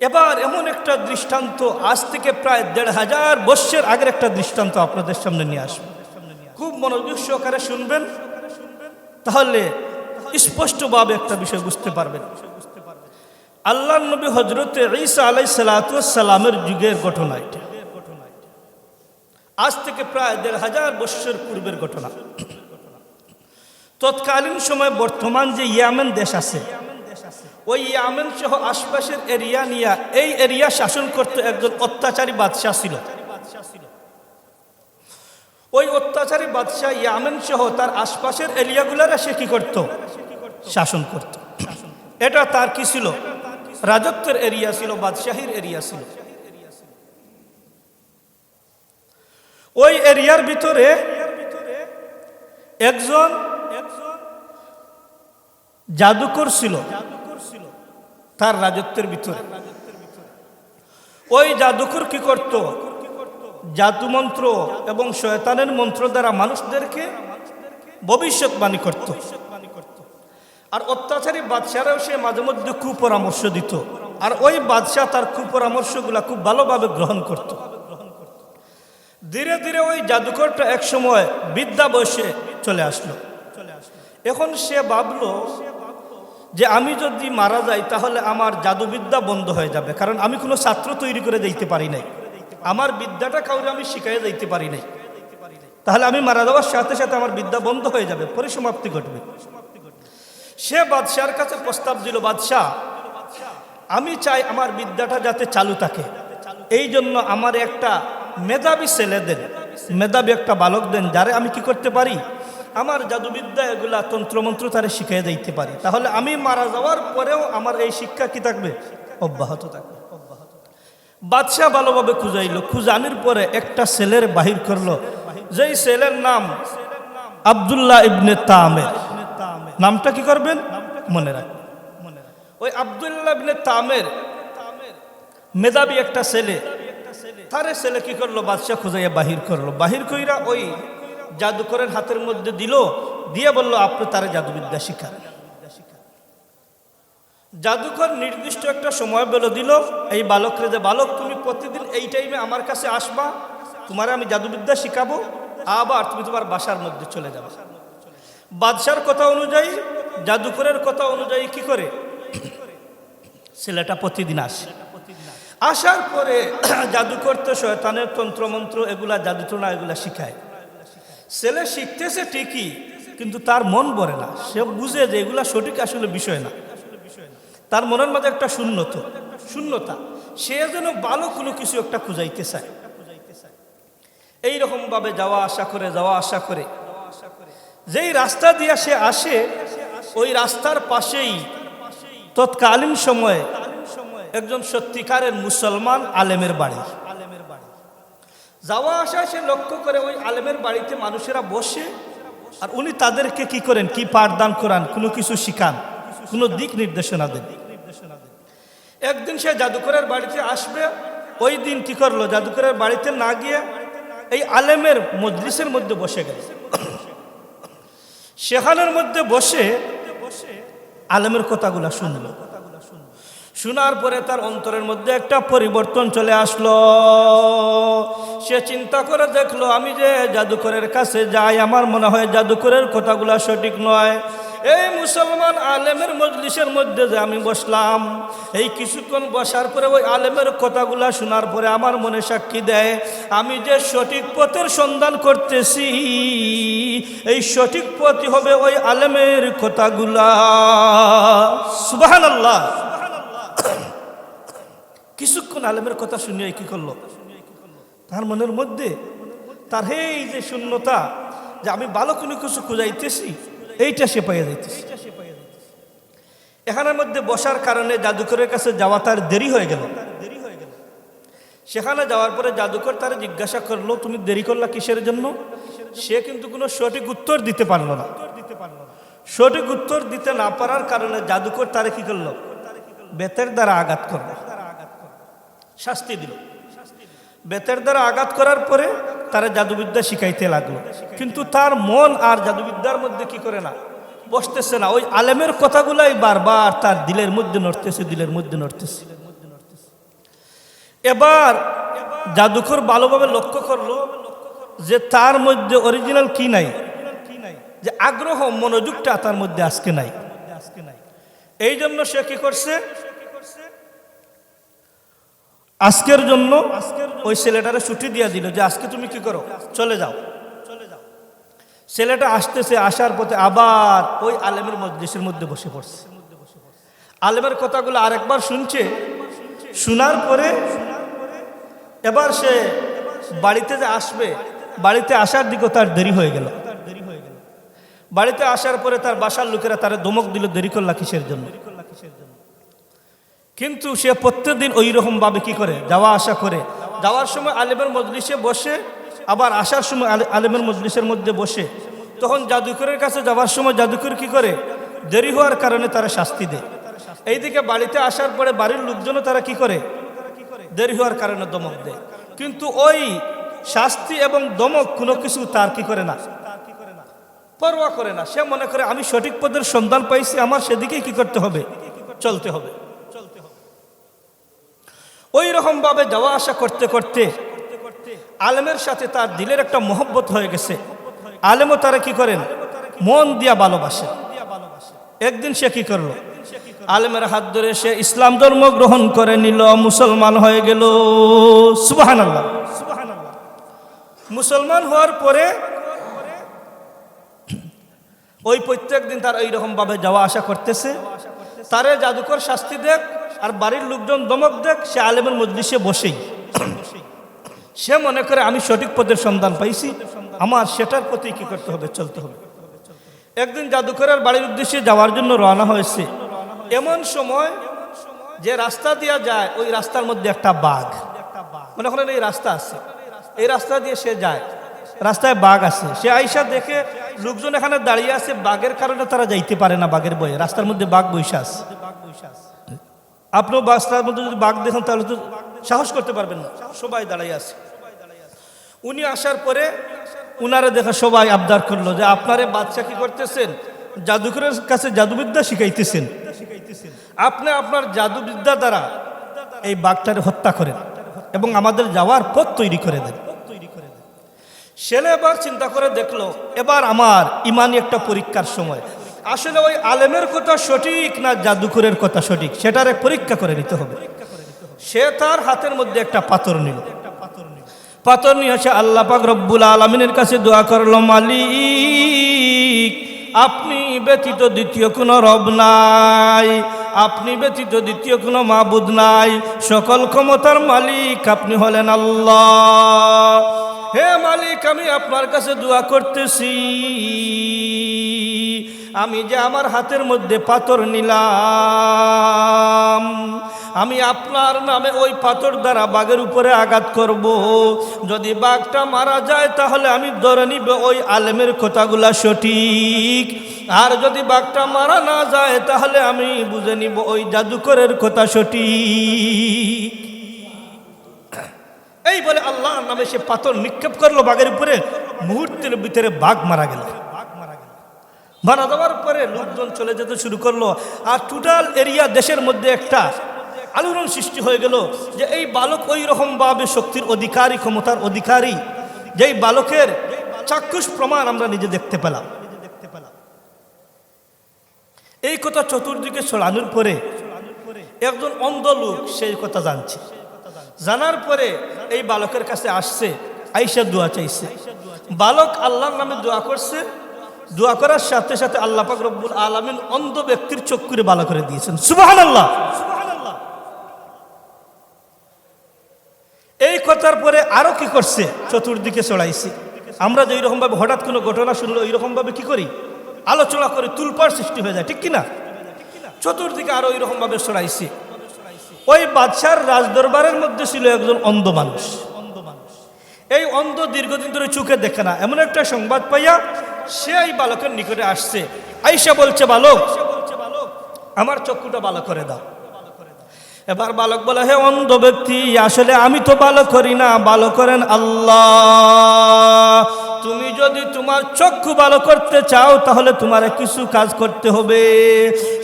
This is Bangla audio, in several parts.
এবার এমন একটা দৃষ্টান্ত, আজ থেকে প্রায় দেড় হাজার বৎসর আগের একটা দৃষ্টান্ত আপনাদের সামনে নিয়ে আসব। খুব মনোযোগ সহকারে শুনবেন, তাহলে স্পষ্টভাবে একটা বিষয় বুঝতে পারবেন। আল্লাহ নবী হজরত ঈসা আলাই সালাতামের যুগের ঘটনা এটা। আজ থেকে প্রায় দেড় হাজার বৎসর পূর্বের ঘটনা। তৎকালীন সময় বর্তমান যে ইয়ামেন দেশ আছে ওই ইয়ামেন সহ আশপাশের এরিয়া নিয়ে এই এরিয়া শাসন করতে একজন অত্যাচারী বাদশাহ ছিল। ওই অত্যাচারী বাদশাহ ইয়ামেন সহ তার আশপাশের এরিয়াগুলারা সে কি করত? শাসন করত। এটা তার কি ছিল? রাজত্বের এরিয়া ছিল, বাদশাহীর এরিয়া ছিল। ওই এরিয়ার ভিতরে একজন জাদুকর ছিল। তার রাজত্বের ভিতরে। ওই জাদুকর কি করত? জাদু মন্ত্র এবং শয়তানের মন্ত্র দ্বারা মানুষদেরকে ভবিষ্যৎবাণী করত। আর অত্যাচারী বাদশারাও সে মাঝে মধ্যে কুপরামর্শ দিত। আর ওই বাদশাহ তার কুপরামর্শগুলা খুব ভালোভাবে গ্রহণ করত। ধীরে ধীরে ওই জাদুকরটা এক সময় বিদ্যা বসে চলে আসলো। এখন সে ভাবলো যে আমি যদি মারা যাই, তাহলে আমার জাদুবিদ্যা বন্ধ হয়ে যাবে। কারণ আমি কোনো ছাত্র তৈরি করে দিতে পারি নাই। আমার বিদ্যাটা কাউরে আমি শিখাই দিতে পারি নাই। তাহলে আমি মারা যাওয়ার সাথে সাথে আমার বিদ্যা বন্ধ হয়ে যাবে। পরিসমাপ্তি ঘটবে। সে বাদশার কাছে প্রস্তাব দিল, বাদশাহ, আমি চাই আমার বিদ্যাটা যাতে চালু থাকে। এই জন্য আমার একটা মেধাবী ছেলে দেন। মেধাবী একটা বালক দেন, যারে আমি কি করতে পারি? আমার জাদুবিদ্যা এগুলা তন্ত্রমন্ত্র তারে শিখিয়ে দিতে পারি। তাহলে আমি মারা যাওয়ার পরেও আমার এই শিক্ষা কি থাকবে? অব্যাহত থাকবে। বাদশাহ ভালোভাবে খুঁজাইলো। খুঁজানির পরে একটা ছেলের বাহির করল। যেই ছেলের নাম আবদুল্লাহ ইবনে তামের। নামটা কি করবেন? মনে রাখবেন। ওই আবদুল্লাহ ইবনে তামের মেধাবী একটা ছেলে। তারে ছেলে কি করল? বাদশাহ খুঁজাইয়া বাহির করল। বাহির কইরা ওই জাদুকরের হাতের মধ্যে দিল, দিয়ে বলল, আপনি তারা জাদুবিদ্যা শিখান জাদুকর নির্দিষ্ট একটা সময় বলে দিল, এই বালকরে যে বালক, তুমি প্রতিদিন এই টাইমে আমার কাছে আসবা, তোমার আমি জাদুবিদ্যা শিখাবো, আবার তুমি তোমার বাসার মধ্যে চলে যাবে। বাদশার কথা অনুযায়ী, জাদুকরের কথা অনুযায়ী কি করে? ছেলেটা প্রতিদিন আসে। আসার পরে জাদুকর তো শয়তানের তন্ত্রমন্ত্র, এগুলা জাদুটনা এগুলা শিখায়। ছেলে শিখতেছে ঠিকই, কিন্তু তার মন ভরে না। সে বুঝে যে এগুলা সঠিক আসলে বিষয় না। তার মনের মাঝে একটা শূন্যত, শূন্যতা। সে যেন ভালো কোনো কিছু একটা খুঁজাইতে চায়। এই রকম ভাবে যাওয়া আসা করে, যাওয়া আসা করে। যেই রাস্তা দিয়ে সে আসে, ওই রাস্তার পাশেই তৎকালীন সময়ে একজন সত্যিকারের মুসলমান আলেমের বাড়ি। যাওয়া আসা সে লক্ষ্য করে ওই আলেমের বাড়িতে মানুষেরা বসে, আর উনি তাদেরকে কি করেন? কি পাঠদান করান? কোনো কিছু শিখান? কোনো দিক নির্দেশনা দেন? একদিন সে জাদুকরের বাড়িতে আসবে, ওই দিন কি করল? জাদুকরের বাড়িতে না গিয়ে এই আলেমের মজলিসের মধ্যে বসে গেল। সেখানের মধ্যে বসে আলেমের কথাগুলা শুনলো। শোনার পরে তার অন্তরের মধ্যে একটা পরিবর্তন চলে আসলো। সে চিন্তা করে দেখল, আমি যে জাদুকরের কাছে যাই, আমার মনে হয় জাদুকরের কথাগুলা সঠিক নয়। এই মুসলমান আলেমের মজলিসের মধ্যে যে আমি বসলাম, এই কিছুক্ষণ বসার পরে ওই আলেমের কথাগুলা শোনার পরে আমার মনে সাক্ষী দেয়, আমি যে সঠিক পথের সন্ধান করতেছি, এই সঠিক পথই হবে ওই আলেমের কথাগুলা। সুবাহান আল্লাহ কিছুক্ষণ আলেমের কথা শুনিয়ে কি করল? তার মনের মধ্যে, তার এই যে শূন্যতা, যে আমি ভালো কোনো কিছু খুঁজাইতেছি, এইটা সে পাইয়া যাইতেছি। এখানের মধ্যে বসার কারণে জাদুকরের কাছে যাওয়া তার দেরি হয়ে গেল। সেখানে যাওয়ার পরে জাদুকর তার জিজ্ঞাসা করল, তুমি দেরি করলা কিসের জন্য? সে কিন্তু কোনো সঠিক উত্তর দিতে পারল না। সঠিক উত্তর দিতে না পারার কারণে জাদুকর তারে কি করল? বেতের দ্বারা আঘাত করল শাস্তি দিল। বেতের দ্বারা আঘাত করার পরে তারা জাদুবিদ্যা শিখাইতে লাগল। কিন্তু তার মন আর জাদুবিদ্যার মধ্যে কি করে না? বসতেছে না। ওই আলেমের কথাগুলাই বারবার তার দিলের মধ্যে নড়তেছে, দিলের মধ্যে নড়তেছে। এবার জাদুকর ভালোভাবে লক্ষ্য করল যে তার মধ্যে অরিজিনাল কি নাই? যে আগ্রহ, মনোযোগটা তার মধ্যে আজকে নাই। এই জন্য সে কি করছে? আজকের জন্য ওই ছেলেটারে ছুটি দিয়ে দিল যে আজকে তুমি কি করো? চলে যাও। ছেলেটা আসতেছে, আসার পথে আবার ওই আলেমের মজলিসের মধ্যে বসে পড়ছে। আলেমের কথাগুলো আরেকবার শুনছে, শোনার পরে এবার সে বাড়িতে যে আসবে, বাড়িতে আসার দিকেও তার দেরি হয়ে গেল। বাড়িতে আসার পরে তার বাসার লোকেরা তারা দমক দিল, দেরি করলা কিসের জন্য? কিন্তু সে প্রত্যেকদিন ওই রকম ভাবে কি করে? যাওয়া আসা করে। যাওয়ার সময় আলেমের মজলিসে বসে, আবার আসার সময় আলেমের মজলিসের মধ্যে বসে। তখন জাদুকরের কাছে যাওয়ার সময় জাদুকর কি করে? দেরি হওয়ার কারণে তারা শাস্তি দেয়। এইদিকে বাড়িতে আসার পরে বাড়ির লোকজনও তারা কি করে? দেরি হওয়ার কারণে দমক দেয়। কিন্তু ওই শাস্তি এবং দমক কোনো কিছু তার কি করে না? পরোয়া করে না। সে মনে করে, আমি সঠিক পদের সন্ধান পাইছি, আমার সেদিকে কি করতে হবে? চলতে হবে। ওই রকম ভাবে যাওয়া আসা করতে করতে আলেমের সাথে তার দিলের একটা মহব্বত হয়ে গেছে। আলেমও তারা কি করেন? মন দিয়া ভালোবাসে। একদিন সে কি করল? আলেমের হাত ধরে সে ইসলাম ধর্ম গ্রহণ করে নিল, মুসলমান হয়ে গেল। আল্লাহ মুসলমান হওয়ার পরে ওই প্রত্যেক দিন তার এইরকম ভাবে যাওয়া আসা করতেছে। তারে জাদুকর শাস্তি দেখ, আর বাড়ির লোকজন দমক দেখ, সে আলেমের মজলিসে বসেই। সে মনে করে আমি সঠিক পদের সন্ধান পাইছি, আমার সেটার প্রতি কি করতে হবে, চলতে হবে। একদিন জাদুকরের বাড়ির উদ্দেশ্যে যাওয়ার জন্য রওনা হয়েছে। এমন সময় যে রাস্তা দিয়া যায়, ওই রাস্তার মধ্যে একটা বাঘ। মনে করেন এই রাস্তা আছে। এই রাস্তা দিয়ে সে যায়। রাস্তায় বাঘ আছে। সে আইসা দেখে লোকজন এখানে দাঁড়িয়ে আছে, বাঘের কারণে তারা যাইতে পারে না বাঘের বয়ে। রাস্তার মধ্যে বাঘ বৈশা আছে। আপনিও রাস্তার মধ্যে যদি বাঘ দেখেন, তাহলে তো সাহস করতে পারবেন না। সবাই দাঁড়িয়ে আছে। উনি আসার পরে উনারে দেখা সবাই আবদার করল যে, আপনারে বাচ্চা কি করতেছেন? জাদুকরের কাছে জাদুবিদ্যা শিখাইতেছেন। আপনি আপনার জাদুবিদ্যা দ্বারা এই বাঘটারে হত্যা করেন এবং আমাদের যাওয়ার পথ তৈরি করে দেন। ছেলে এবার চিন্তা করে দেখল, এবার আমার ইমানি একটা পরীক্ষার সময়। আসলে ওই আলেমের কথা সঠিক না জাদুকরের কথা সঠিক, সেটার এক পরীক্ষা করে নিতে হবে। সে তার হাতের মধ্যে একটা পাথর নিল। পাথর নিয়ে এসে আল্লাহ পাক রব্বুল আলমিনের কাছে দোয়া করল, মালিক, আপনি ব্যতীত দ্বিতীয় কোনো রব নাই, আপনি ব্যতীত দ্বিতীয় কোনো মাবুদ নাই, সকল ক্ষমতার মালিক আপনি হলেন আল্লাহ। হে মালিক, আমি আপনার কাছে দোয়া করতেছি। আমি যে আমার হাতের মধ্যে পাথর নিলাম, আমি আপনার নামে ওই পাথর দ্বারা বাঘের উপরে আঘাত করব। যদি বাঘটা মারা যায়, তাহলে আমি ধরে নিব ওই আলেমের কথাগুলা সঠিক। আর যদি বাঘটা মারা না যায়, তাহলে আমি বুঝে নিব ওই জাদুকরের কথা সঠিক। এই বলে আল্লাহর নামে সে পাথর নিক্ষেপ করল বাঘের উপরে। মুহূর্তের ভিতরে বাঘ মারা গেল। মারা যাওয়ার পরে লোকজন চলে যেতে শুরু করল। আর টোটাল এরিয়া দেশের মধ্যে একটা আলোড়ন সৃষ্টি হয়ে গেল যে এই বালক ওই রকম ভাবে শক্তির অধিকারী, ক্ষমতার অধিকারী, যেই বালকের চাক্ষুষ প্রমাণ আমরা নিজে দেখতে পেলাম। এই কথা চতুর্দিকে ছড়ানোর পরে একজন অন্ধ লোক সেই কথা জানছে। জানার পরে এই বালকের কাছে আসছে আইসা দোয়া চাইছে। বালক আল্লাহর নামে দোয়া করছে। দোয়া করার সাথে সাথে আল্লাহ পাক রব্বুল আলমিন অন্ধ ব্যক্তির চোখ করে ভালো করে দিয়েছেন। সুবাহান আল্লাহ এই কথার পরে আরও কি করছে? চতুর্দিকে চড়াইছে। আমরা যে ভাবে হঠাৎ কোনো ঘটনা শুনলো ভাবে কি করি? আলোচনা করে তুলপার সৃষ্টি হয়ে যায়, ঠিক কিনা? চতুর্দিকে আরও ভাবে ছড়াইছে ওই বাদশার রাজদরবারের মধ্যে ছিল একজন অন্ধ মানুষ। এই অন্ধ দীর্ঘদিন ধরে চোখে দেখে না। এমন একটা সংবাদ পাইয়া সে এই বালকের নিকটে আসছে। আইসা বলছে, বালক, আমার চক্ষুটা ভালো করে দাও। এবার বালক বলে, হে অন্ধ ব্যক্তি, আসলে আমি তো ভালো করি না। ভালো করেন আল্লাহ। যদি তোমার চক্ষু ভালো করতে চাও, তাহলে তোমার কিছু কাজ করতে হবে।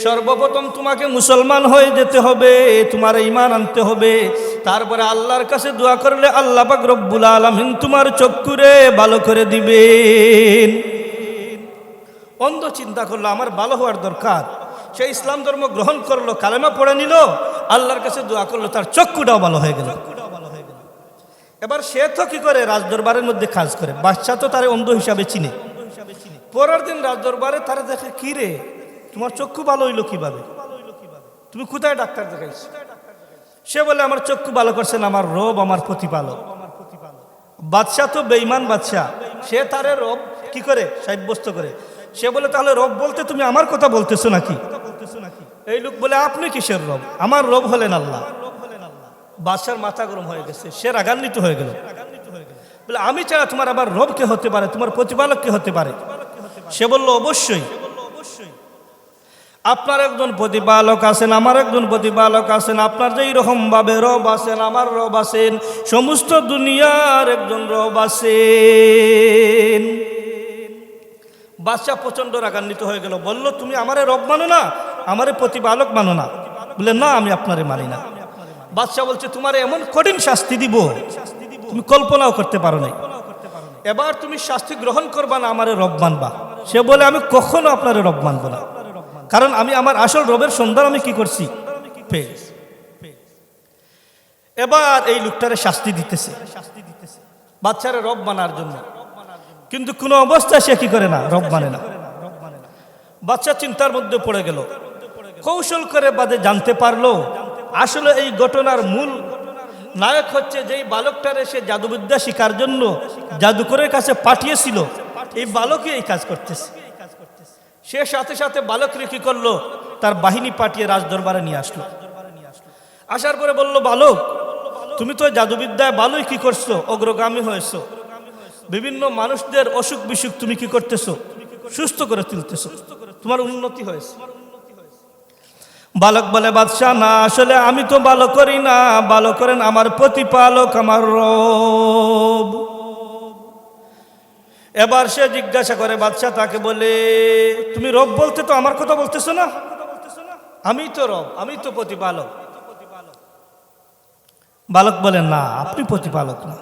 সর্বপ্রথম তোমাকে মুসলমান হয়ে যেতে হবে, তোমার ইমান আনতে হবে। তারপরে আল্লাহর কাছে দোয়া করলে আল্লাহ পাক রব্বুল আলামিন তোমার চক্ষুরে ভালো করে দিবেন। অন্ধ চিন্তা করল, আমার ভালো হওয়ার দরকার। সে ইসলাম ধর্ম গ্রহণ করল, কালেমা পড়ে নিল, আল্লাহর কাছে দোয়া করল, তার চক্ষুটাও ভালো হয়ে গেল। এবার সে তো কি করে রাজদরবারের মধ্যে কাজ করে? বাচ্চা তো তার অন্ধ হিসাবে চিনে। পরের দিন রাজদরবারে তারা দেখে, কি রে? তোমার চক্ষু ভালো হইল কীভাবে? তুমি কোথায় ডাক্তার দেখাইছো? সে বলে, আমার চক্ষু ভালো করছেন আমার রব আমার প্রতিপালক। বাদশাহ তো বেইমান বাদশাহ। সে তারে রব কি করে? সাব্যস্ত করে। সে বলে, তাহলে রব বলতে তুমি আমার কথা বলতেছো নাকি? এই লোক বলে, আপনি কিসের রব? আমার রব হলেন আল্লাহ। বাদশার মাথা গরম হয়ে গেছে, সে রাগান্বিত হয়ে গেল। বলে, আমি ছাড়া তোমার আবার রব কে হতে পারে? তোমার প্রতিপালক কে হতে পারে? সে বলল, অবশ্যই। আপনার একজন প্রতিপালক আছেন, আমার একজন প্রতিপালক আছেন, আপনার যেই রকম ভাবে রব আছেন, আমার রব আছেন, সমস্ত দুনিয়ার একজন রব আছেন। বাদশাহ প্রচণ্ড রাগান্বিত হয়ে গেল, বলল, তুমি আমারে রব মানো না, আমারে প্রতিপালক মানো না। বলে, না, আমি আপনারে মানি না। বাদশাহ বলছে, তোমার এমন কঠিন শাস্তি দিব, তুমি কল্পনাও করতে পারো নাই। এবার তুমি শাস্তি গ্রহণ করবা না, আমারে রব মানবা। সে বলে, আমি কখনো আপনারে রব মানবো না। কারণ আমি আমার আসল রবের সন্ধান আমি কি করছি? এবার এই লোকটারে শাস্তি দিতেছে বাচ্চারে রব মানার জন্য। কিন্তু কোনো অবস্থায় সে কি করে না, রব মানে না। বাচ্চা চিন্তার মধ্যে পড়ে গেল। কৌশল করে বাদে জানতে পারল আসলে এই ঘটনার মূল নায়ক হচ্ছে যেই বালকটার এসে জাদুবিদ্যা শিকার জন্য জাদুকরের কাছে পাঠিয়েছিল। এই বালকই এই কাজ করতেছে। সে সাথে সাথে বালকরে কি করল, তার বাহিনী পাঠিয়ে রাজদরবারে নিয়ে আসলো। আসার পরে বলল, বালক, তুমি তো জাদুবিদ্যায় ভালোই কি করছ? অগ্রগামী হয়েছো। বিভিন্ন মানুষদের অসুখ বিসুখ তুমি কি করতেছো? সুস্থ করে তুলতেছো। তোমার উন্নতি হয়েছে। বালক বলে, বাদশাহ, না, আসলে আমি তো ভালো করি না। ভালো করেন আমার প্রতিপালক, আমার রব। এবার সে জিজ্ঞাসা করে, বাদশাহ, তাকে বলে, তুমি রব বলতে তো আমার কথা বলতেছো না? আমি তো রব, আমি তো প্রতিপালক। বালক বলে, না, আপনি প্রতিপালক না।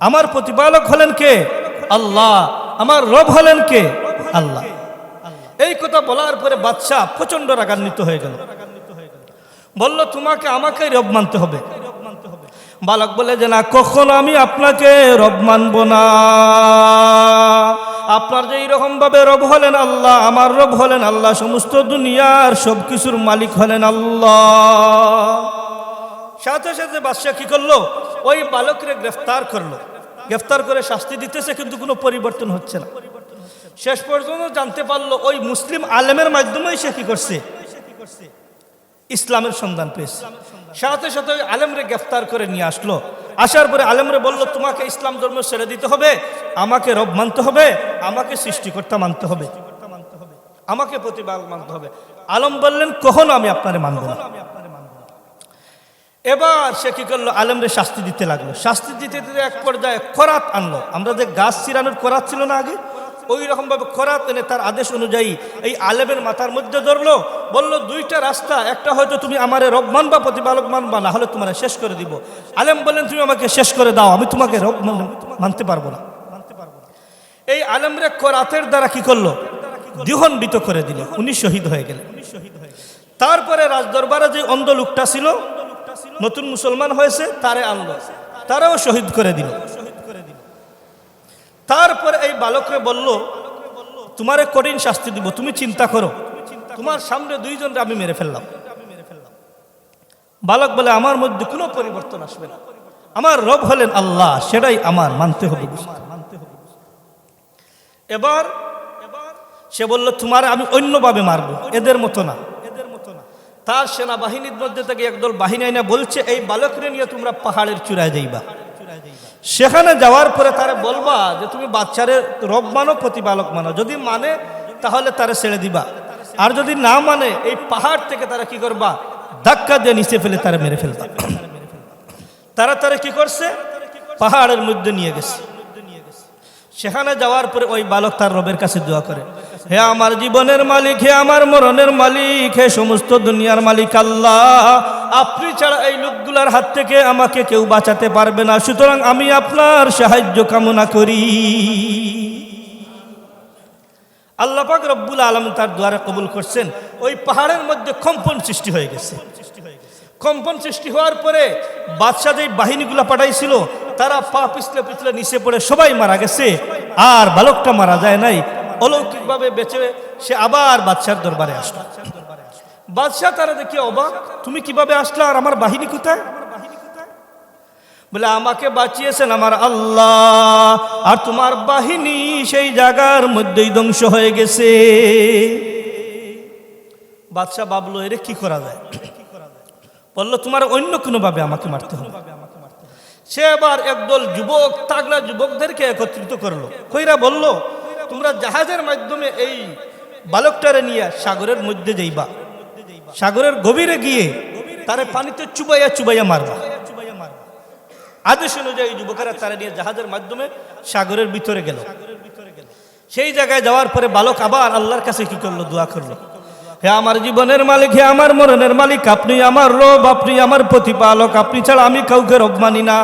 আমার প্রতিপালক হলেন কে? আল্লাহ। আমার রব হলেন কে? আল্লাহ। এই কথা বলার পরে বাদশাহ প্রচণ্ড রাগান্বিত হয়ে গেল। বলল, তোমাকে আমাকে রব মানতে হবে। বালক বলে যে, না, কখন আমি আপনাকে রব মানব না। আপনার যে এইরকম ভাবে রব হলেন আল্লাহ, আমার রব হলেন আল্লাহ, সমস্ত দুনিয়ার সব কিছুর মালিক হলেন আল্লাহ। সাথে সাথে বাদশাহ কি করল? ওই বালকরে গ্রেফতার করল। গ্রেফতার করে শাস্তি দিতেছে, কিন্তু কোনো পরিবর্তন হচ্ছে না। শেষ পর্যন্ত জানতে পারল, ওই মুসলিম আলেমের মাধ্যমেই সে কি করছে? ইসলামের সন্ধান পেয়েছে। সাথে সাথে আলেমরে গ্রেফতার করে নিয়ে আসলো। আসার পরে আলেমরে বলল, তোমাকে ইসলাম ধর্ম ছেড়ে দিতে হবে, আমাকে রব মানতে হবে, আমাকে সৃষ্টিকর্তা মানতে হবে, আমাকে প্রতিবাদ মানতে হবে। আলম বললেন, কখনো আমি আপনারে মানব না। এবার সে কি করল? আলেমরে শাস্তি দিতে লাগল। শাস্তি দিতে দিতে এক পর্যায়ে করাত আনলো। আমরা যে গাছ চিরানোর করাত ছিল না আগে ওই রকম ভাবে করাত এনে তার আদেশ অনুযায়ী এই আলেমের মাথার মধ্যে ধরলো, বলল, দুইটা রাস্তা, একটা হয়তো তুমি আমারে রব মানবা প্রতিপালক মানবা না হলে তোমার শেষ করে দিব। আলেম বললেন, তুমি আমাকে শেষ করে দাও, আমি তোমাকে রব মান- মানতে পারব না। এই আলেমরে করাতের দ্বারা কি করল? দ্বিহন্বিত করে দিল, উনি শহীদ হয়ে গেলেন। তারপরে রাজদরবারে যে অন্ধ লোকটা ছিল, নতুন মুসলমান হয়েছে, তারে আনলো, তারাও শহীদ করে দিল। তারপরে এই বালকরে বলল, তোমারে কঠিন শাস্তি দিব, তুমি চিন্তা করো। তোমার সামনে দুইজন আমি মেরে ফেললাম। বালক বলে, আমার মধ্যে কোনো পরিবর্তন আসবে না। আমার রব হলেন আল্লাহ, সেটাই আমার মানতে হবে এবার সে বলল, তোমার আমি অন্যভাবে মারবো এদের মতো না এদের মতো না। তার সেনাবাহিনীর মধ্যে থেকে একদল বাহিনী আইনা বলছে, এই বালকরে নিয়ে তোমরা পাহাড়ের চূড়ায় যাইবা। সেখানে যাওয়ার পরে তারে বলবা যে তুমি বাচ্চারে রব মানো, প্রতিপালক মানো। যদি মানে তাহলে তারে ছেড়ে দিবা। আর যদি না মানে এই পাহাড় থেকে তারা কি করবা? ধাক্কা দিয়ে নিচে ফেলে তারা মেরে ফেলবা। তারা তারা কি করছে? পাহাড়ের মধ্যে নিয়ে গেছে। সেখানে যাওয়ার পরে ওই বালক তার রবের কাছে দোয়া করে। হে আমার জীবনের মালিক, হে আমার মরণের মালিক, হে সমস্ত দুনিয়ার মালিক আল্লাহ। আপনি ছাড়া এই লোকগুলার হাত থেকে আমাকে কেউ বাঁচাতে পারবে না। সুতরাং আমি আপনার সাহায্য কামনা করি। আল্লাহ পাক রব্বুল আলম তার দ্বারা কবুল করছেন। ওই পাহাড়ের মধ্যে কম্পন সৃষ্টি হয়ে গেছে। কম্পন সৃষ্টি হওয়ার পরে বাদশাহ যেই বাহিনীগুলো পাঠাইছিল, তারা পা পিছলে পিছলে নিচে পড়ে সবাই মারা গেছে। আর বালকটা মারা যায় নাই। অলৌকিকভাবে বেঁচে সে আবার বাদশার দরবারে আসলো। বাদশাহ তারা দেখি অবাক, তুমি কীভাবে আসলে আর আমার বাহিনী কোথায়? বলে, আমাকে বাঁচিয়েছেন আমার আল্লাহ, আর তোমার বাহিনী সেই জায়গার মধ্যেই ধ্বংস হয়ে গেছে। বাদশাহ বাবলো এরে, কি করা যায়? বলল, তোমার অন্য কোনোভাবে আমাকে মারতে হবে। সে আবার একদল যুবক তাগলা যুবকদেরকে একত্রিত করল। কইরা বলল তোমরা জাহাজের মাধ্যমে এই বালকটারে নিয়ে সাগরের মধ্যে যাইবা। সাগরের গভীরে গিয়ে তারে পানিতে চুবাইয়া চুবাইয়া মারবা। আদেশ অনুযায়ী যুবকেরা তারা নিয়ে জাহাজের মাধ্যমে সাগরের ভিতরে গেল। সেই জায়গায় যাওয়ার পরে বালক আবার আল্লাহর কাছে কি করল? দোয়া করল। হে আমার জীবনের মালিক, হে আমার মরণের মালিক, আপনি আমার রব, আপনি আমার প্রতিপালক, আপনি ছাড়া আমি কাউকে রব মানি না।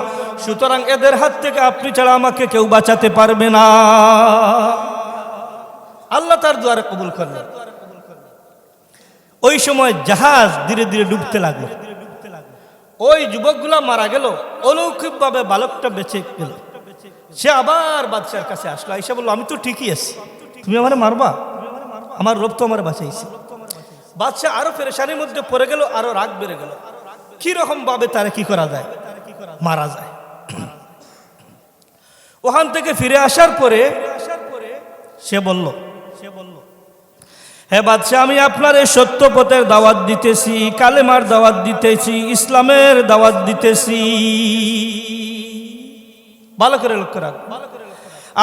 সুতরাং এদের হাত থেকে আপনি ছাড়া আমাকে কেউ বাঁচাতে পারবে না। আল্লাহ তার দুয়ারে কবুল করলেন ওই সময় জাহাজ ধীরে ধীরে ডুবতে লাগল। ওই যুবকগুলা মারা গেল, অলৌকিকভাবে বালকটা বেঁচে গেল। সে আবার বাদশার কাছে আসলো আইসা বলল, আমি তো ঠিকই আছি। তুমি আমার মারবা? আমার রব তো আমার বাঁচাইছে। বাদশাহ আরও ফেরেশানির মধ্যে পড়ে গেল, আরও রাগ বেড়ে গেল। কি রকম ভাবে তারা কি করা যায়? মারা যায়। ওখান থেকে ফিরে আসার পরে সে বলল সে বলল, হে বাদশাহ, আমি আপনার এই সত্য পথের দাওয়াত দিতেছি, কালেমার দাওয়াত দিতেছি, ইসলামের দাওয়াত দিতেছি। ভালো করে লক্ষ্য রাখ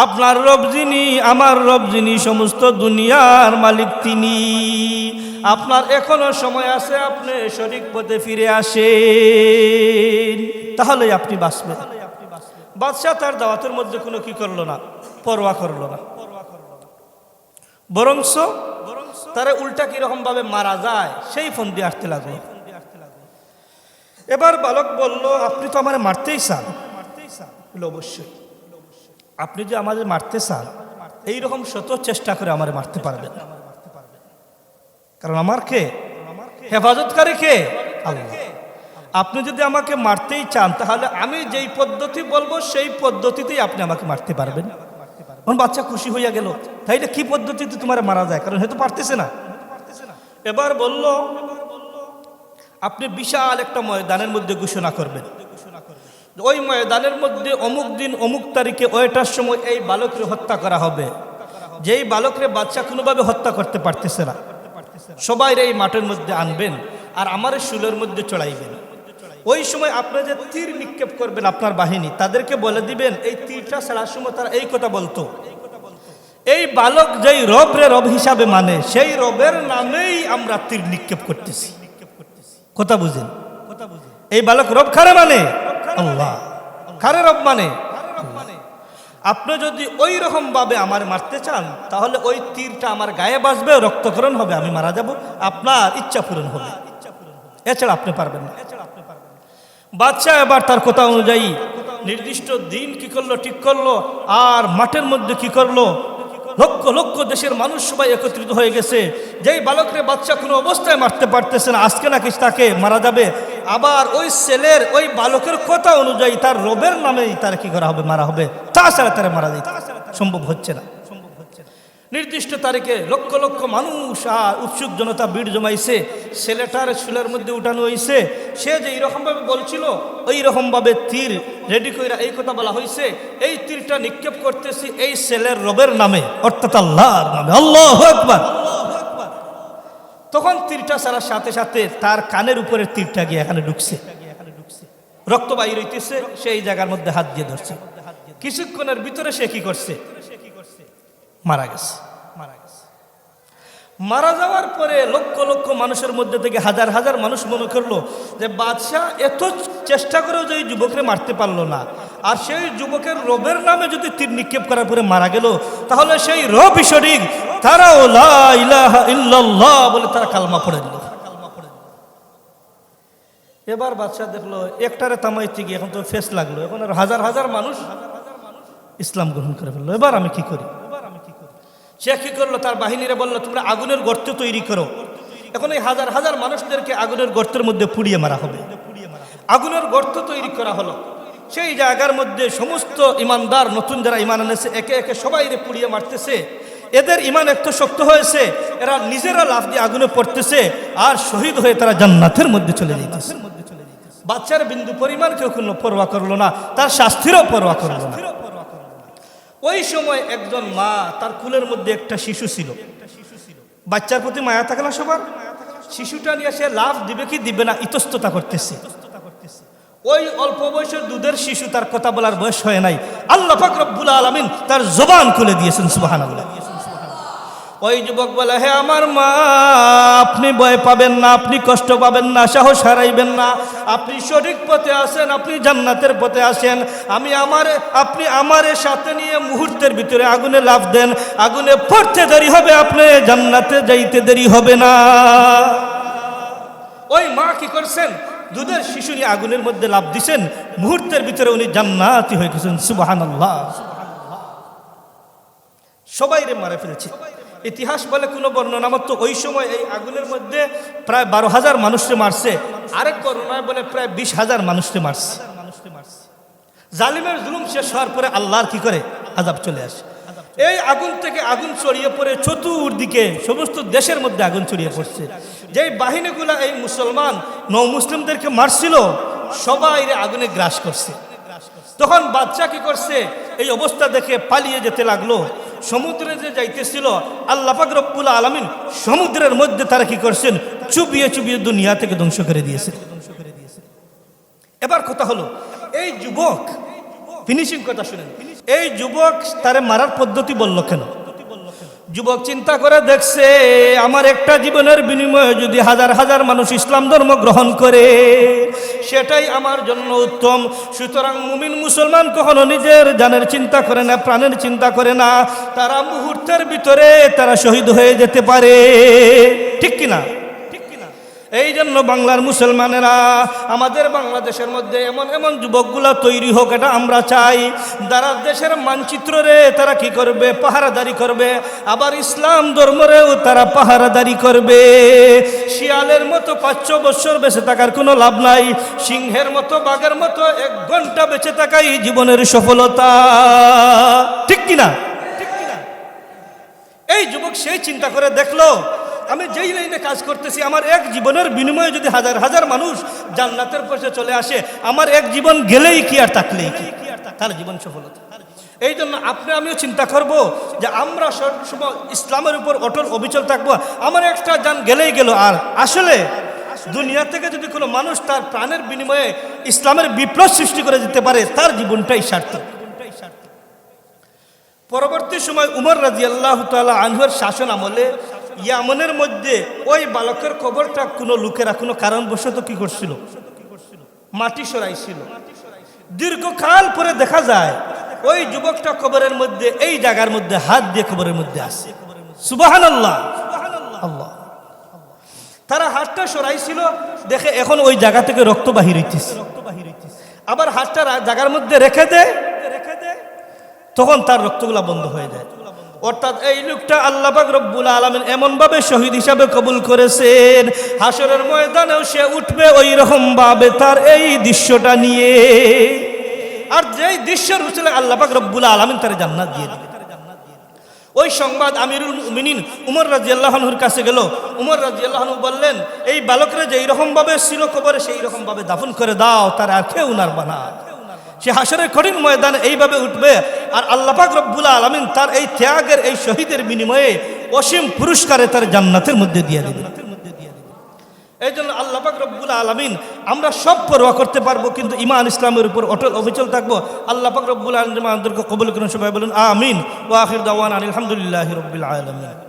আপনার রব যিনি, আমার রব যিনি, সমস্ত দুনিয়ার মালিক তিনি। আপনার এখনও সময় আছে, আপনি সঠিক পথে ফিরে আসেন। তাহলে আপনি বাঁচবেন। বাদশাহ তার দাওয়াতের মধ্যে কোনো কি করল না? পরোয়া করল না। বরংস তারা উল্টা কীরকম ভাবে মারা যায় সেই ফোন দিয়ে আসতে লাগল। এবার বালক বলল আপনি তো আমার মারতেই চান। অবশ্যই। আপনি যে আমাদের মারতে চান এইরকম শত চেষ্টা করে আমার মারতে পারবেন। কারণ আমার কে? হেফাজতকারী কে? আল্লাহ। আপনি যদি আমাকে মারতেই চান তাহলে আমি যেই পদ্ধতি বলব সেই পদ্ধতিতেই আপনি আমাকে মারতে পারবেন। তখন বাচ্চা খুশি হইয়া গেল। তাই তাইলে কি পদ্ধতিতে তোমার মারা যায়? কারণ হয়তো পারতেছে না। এবার বলল, আপনি বিশাল একটা ময়দানের মধ্যে ঘোষণা করবেন। ওই ময়দানের মধ্যে অমুক দিন অমুক তারিখে ওইটার সময় এই বালকরে হত্যা করা হবে। যেই বালকরে বাচ্চা কোনোভাবে হত্যা করতে পারতেছে না। সবাই এই মাঠের মধ্যে আনবেন আর আমার শুলের মধ্যে চড়াইবেন। ওই সময় আপনি যে তীর নিক্ষেপ করবেন আপনার বাহিনী, তাদেরকে বলে দিবেন, এই তীরটা ছাড়ার সময় তারা এই কথা বলতো। এই বালক যেই রব রে রব হিসাবে মানে সেই রবের নামেই আমরা তীর নিক্ষেপ করতেছি। কথা বুঝেন? এই বালক রব খারে মানে? আল্লাহ। খারে রব মানে? আপনি যদি ওই রকম ভাবে আমার মারতে চান, তাহলে ওই তীরটা আমার গায়ে বাসবে রক্তকরণ হবে, আমি মারা যাব, আপনার ইচ্ছা পূরণ হবে। এছাড়া আপনি পারবেন না। বাচ্চা এবার তার কথা অনুযায়ী নির্দিষ্ট দিন কি করল, ঠিক করল, আর মাঠের মধ্যে কি করল? লক্ষ লক্ষ দেশের মানুষ সবাই একত্রিত হয়ে গেছে। যেই বালকরে বাচ্চা কোনো অবস্থায় মারতে পারতেছে না, আজকে নাকি তাকে মারা যাবে। আবার ওই ছেলের, ওই বালকের কথা অনুযায়ী তার রবের নামেই তার কি করা হবে, মারা হবে? তাছাড়া তারা মারা যেতে সম্ভব হচ্ছে না। নির্দিষ্ট তারিখে লক্ষ লক্ষ মানুষ আর উৎসুক জনতা ভিড় জমাইছে, ছেলেটার চুলের মধ্যে উঠানো হয়েছে সে যে এইরকমভাবে বলছিল ওই রকমভাবে তীর রেডি কইরা এই কথা বলা হয়েছে এই তীরটা নিক্ষেপ করতেছি এই ছেলের রবের নামে, অর্থাৎ আল্লাহর নামে। আল্লাহ একবার তখন তীরটা ছাড়ার সাথে সাথে তার কানের উপরে তীরটা গিয়ে এখানে ঢুকছে। রক্ত বাইর হইতেছে সেই জায়গার মধ্যে হাত দিয়ে ধরছে। কিছুক্ষণের ভিতরে সে কি করছে? মারা গেছে। মারা গেছে মারা যাওয়ার পরে লক্ষ লক্ষ মানুষের মধ্যে থেকে হাজার হাজার মানুষ মনে করল যে, বাদশাহ, এত চেষ্টা করেও যে যুবকরে মারতে পারল না। আর সেই যুবকের রবের নামে যদি তীর নিক্ষেপ করার পরে মারা গেল, তাহলে সেই রব শরিক তারাও ইল্লাল্লাহ বলে তারা কালমা পড়ে দিল। এবার বাচ্চা দেখল, একটারে তামাইতে গিয়ে এখন তো ফেস লাগল। এখন আর হাজার হাজার মানুষ ইসলাম গ্রহণ করে ফেলল। এবার আমি কি করি? সে কি করল? তার বাহিনীরা বলল, তোমরা আগুনের গর্ত তৈরি করো। এখন এই হাজার হাজার মানুষদেরকে আগুনের গর্তের মধ্যে পুড়িয়ে মারা হবে। আগুনের গর্ত তৈরি করা হলো। সেই জায়গার মধ্যে সমস্ত ইমানদার, নতুন যারা ইমান এনেছে, একে একে সবাই পুড়িয়ে মারতেছে। এদের ইমান এত শক্ত হয়েছে, এরা নিজেরা লাভ দিয়ে আগুনে পড়তেছে আর শহীদ হয়ে তারা জান্নাতের মধ্যে চলে যেতেছে বাচ্চার বিন্দু পরিমাণ কেউ কোনো পরোয়া করল না, তার শাস্তিরও পরোয়া করল না। ওই সময় একজন মা তার কুলের মধ্যে একটা শিশু ছিল। বাচ্চার প্রতি মায়া থাকে না সবার? শিশুটা নিয়ে সে লাভ দিবে কি দিবে না ইতস্ততা করতেছে। ওই অল্প বয়সের দুধের শিশু তার কথা বলার বয়স হয় নাই। আল্লাহ ফাকরুল আলমিন তার জবান খুলে দিয়েছেন, সুবহানাল্লাহ। ওই যুবক বলে, হে আমার মা, আপনি ভয় পাবেন না, আপনি কষ্ট পাবেন না, সাহস হারাইবেন না। আপনি সঠিক পথে আসেন, আপনি জান্নাতের পথে আসেন। আমি আমার, আপনি আমার সাথে নিয়ে মুহূর্তের ভিতরে আগুনে লাভ দেন। আগুনে পড়তে দেরি হবে, আপনি জান্নাতে যাইতে দেরি হবে না। ওই মা কি করছেন? দুধের শিশু নিয়ে আগুনের মধ্যে লাভ দিছেন। মুহূর্তের ভিতরে উনি জান্নাতি হয়ে গেছেন সুবাহান আল্লাহ সবাই রে মারে ফেলেছে। ইতিহাস বলে কোনো বর্ণনা মতো ওই সময় এই আগুনের মধ্যে প্রায় বারো হাজার মানুষকে মারছে। আরেক বর্ণনায় বলে প্রায় বিশ হাজার মানুষকে মারছে। জালিমের জুলুম শেষ হওয়ার পরে আল্লাহর কি করে? আজাব চলে আসে। এই আগুন থেকে আগুন ছড়িয়ে পড়ে চতুর্দিকে সমস্ত দেশের মধ্যে আগুন ছড়িয়ে পড়ছে। যেই বাহিনীগুলো এই মুসলমান নৌ মুসলিমদেরকে মারছিল, সবাই আগুনে গ্রাস করছে। তখন বাচ্চা কি করছে? এই অবস্থা দেখে পালিয়ে যেতে লাগল। সমুদ্রে যে যাইতেছিল, আল্লাহ পাক রব্বুল আলমিন সমুদ্রের মধ্যে তারা কি করছেন? চুপিয়ে চুপিয়ে দুনিয়া থেকে ধ্বংস করে দিয়েছে এবার কথা হলো, এই যুবক ফিনিশিং কথা শুনেন, এই যুবক তারে মারার পদ্ধতি বলল কেন? যুবক চিন্তা করে দেখছে, আমার একটা জীবনের বিনিময়ে যদি হাজার হাজার মানুষ ইসলাম ধর্ম গ্রহণ করে, সেটাই আমার জন্য উত্তম। সুতরাং মুমিন মুসলমান কখনো নিজের জানের চিন্তা করে না, প্রাণের চিন্তা করে না। তারা মুহূর্তের ভিতরে তারা শহীদ হয়ে যেতে পারে। ঠিক কিনা? এই জন্য বাংলার মুসলমানেরা, আমাদের বাংলাদেশের মধ্যে এমন এমন যুবকগুলা তৈরি হোক এটা আমরা চাই। যারা দেশের মানচিত্রে তারা কি করবে? পাহারাদারি করবে। আবার ইসলাম ধর্মরেও তারা পাহারাদারি করবে। শিয়ালের মতো পাঁচ বছর বেঁচে থাকার কোনো লাভ নাই। সিংহের মতো, বাঘের মতো এক ঘণ্টা বেঁচে থাকাই জীবনের সফলতা। ঠিক কিনা? ঠিক কিনা? এই যুবক সেই চিন্তা করে দেখল আমি যেই লাইনে কাজ করতেছি, আমার এক জীবনের বিনিময়ে যদি হাজার হাজার মানুষ জান্নাতের পথে চলে আসে, আমার এক জীবন গেলেই কি আর থাকলেই কি? তার জীবন সফলতা। এই জন্য আপনি, আমিও চিন্তা করব যে আমরা সবসময় ইসলামের উপর অটল অবিচল থাকব। আমার একটা যান গেলেই গেল। আর আসলে দুনিয়া থেকে যদি কোনো মানুষ তার প্রাণের বিনিময়ে ইসলামের বিপ্লব সৃষ্টি করে দিতে পারে, তার জীবনটাই সার্থক। পরবর্তী সময় উমর রাজি আল্লাহ তালা আনহুর শাসন আমলে ইয়ামনের মধ্যে ওই বালকের কবরটা কোনো লোকেরা কোনো কারণবশত কি করছিল? মাটি সরাইছিল। দীর্ঘকাল পরে দেখা যায়, ওই যুবকটা কবরের মধ্যে, এই জায়গার মধ্যে, হাত দিয়ে কবরের মধ্যে আসে। সুবাহান আল্লাহ। আল্লাহ তারা হাতটা সরাইছিল, দেখে এখন ওই জায়গা থেকে রক্ত বাহির হইতেছে। আবার হাতটা জায়গার মধ্যে রেখে দেয় রেখে দেয়, তখন তার রক্তগুলা বন্ধ হয়ে যায়। অর্থাৎ এই লোকটা আল্লাহ রব্বুল আলমিন এমনভাবে শহীদ হিসাবে কবুল করেছেন হাসরের ময়দানেও সে উঠবে ওই রকম ভাবে তার এই দৃশ্যটা নিয়ে। আর যেই দৃশ্যের হুসলে আল্লাহ রব্বুল আলমিন তার জান্নাত দিয়ে দিবে। ওই সংবাদ আমিরুল মিনিন উমর রাজি আল্লাহনুর কাছে গেল। উমর রাজি আল্লাহনু বললেন, এই বালকরা যেই রকম ভাবে ছিল সেই রকম ভাবে দাফন করে দাও, তার আর কেউ উনার বানা সে হাসরের কঠিন ময়দানে এইভাবে উঠবে আর আল্লাপাক রব্বুল আলমিন তার এই ত্যাগের, এই শহীদের বিনিময়ে অসীম পুরস্কারে তার জান্নাতের মধ্যে দিয়ে দেবে। এই জন্য আল্লাপাক রব্বুল আলমিন আমরা সব পরোয়া করতে পারব, কিন্তু ইমান ইসলামের উপর অটল অবিচল থাকব। আল্লাপাক রব্বুল আলমিন আমাদেরকে কবুল করেন, সবাই বলুন, আমিন। ও আখির দাওয়ান আলহামদুলিল্লাহ রব্বুল আলমিন।